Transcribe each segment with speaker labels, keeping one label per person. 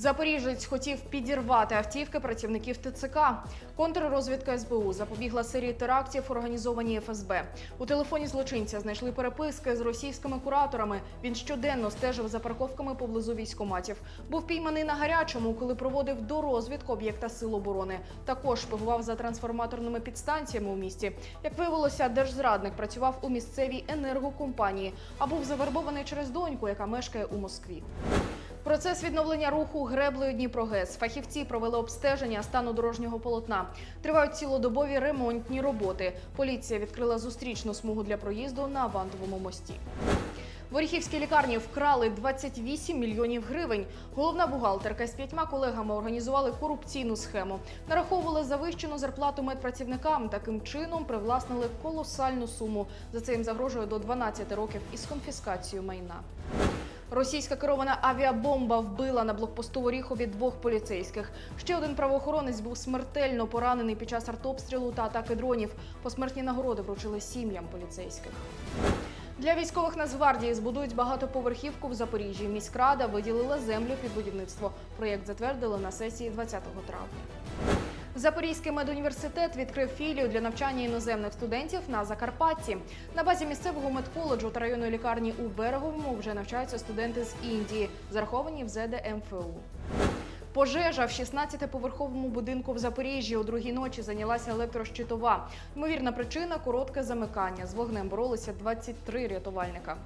Speaker 1: Запоріжець хотів підірвати автівки працівників ТЦК. Контррозвідка СБУ запобігла серії терактів, організованій ФСБ. У телефоні злочинця знайшли переписки з російськими кураторами. Він щоденно стежив за парковками поблизу військоматів. Був пійманий на гарячому, коли проводив дорозвідку об'єкта Сил оборони. Також шпигував за трансформаторними підстанціями у місті. Як виявилося, держзрадник працював у місцевій енергокомпанії, а був завербований через доньку, яка мешкає у Москві. Процес відновлення руху греблею Дніпрогес. Фахівці провели обстеження стану дорожнього полотна. Тривають цілодобові ремонтні роботи. Поліція відкрила зустрічну смугу для проїзду на Авантовому мості. В Оріхівській лікарні вкрали 28 мільйонів гривень. Головна бухгалтерка з п'ятьма колегами організували корупційну схему. Нараховували завищену зарплату медпрацівникам. Таким чином привласнили колосальну суму. За це їм загрожує до 12 років із конфіскацією майна. Російська керована авіабомба вбила на блокпосту в Оріхові двох поліцейських. Ще один правоохоронець був смертельно поранений під час артобстрілу та атаки дронів. Посмертні нагороди вручили сім'ям поліцейських. Для військових Нацгвардії збудують багатоповерхівку в Запоріжжі. Міськрада виділила землю під будівництво. Проєкт затвердили на сесії 20 травня. Запорізький медуніверситет відкрив філію для навчання іноземних студентів на Закарпатті. На базі місцевого медколеджу та районної лікарні у Береговому вже навчаються студенти з Індії, зараховані в ЗДМФУ. Пожежа в 16-поверховому будинку в Запоріжжі у другій ночі зайнялася електрощитова. Ймовірна причина коротке замикання. З вогнем боролися 23 рятувальника.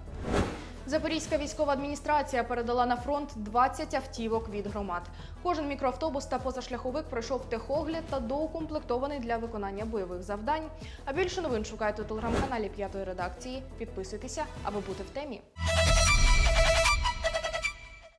Speaker 1: Запорізька військова адміністрація передала на фронт 20 автівок від громад. Кожен мікроавтобус та позашляховик пройшов техогляд та доукомплектований для виконання бойових завдань. А більше новин шукайте у телеграм-каналі п'ятої редакції. Підписуйтеся, аби бути в темі.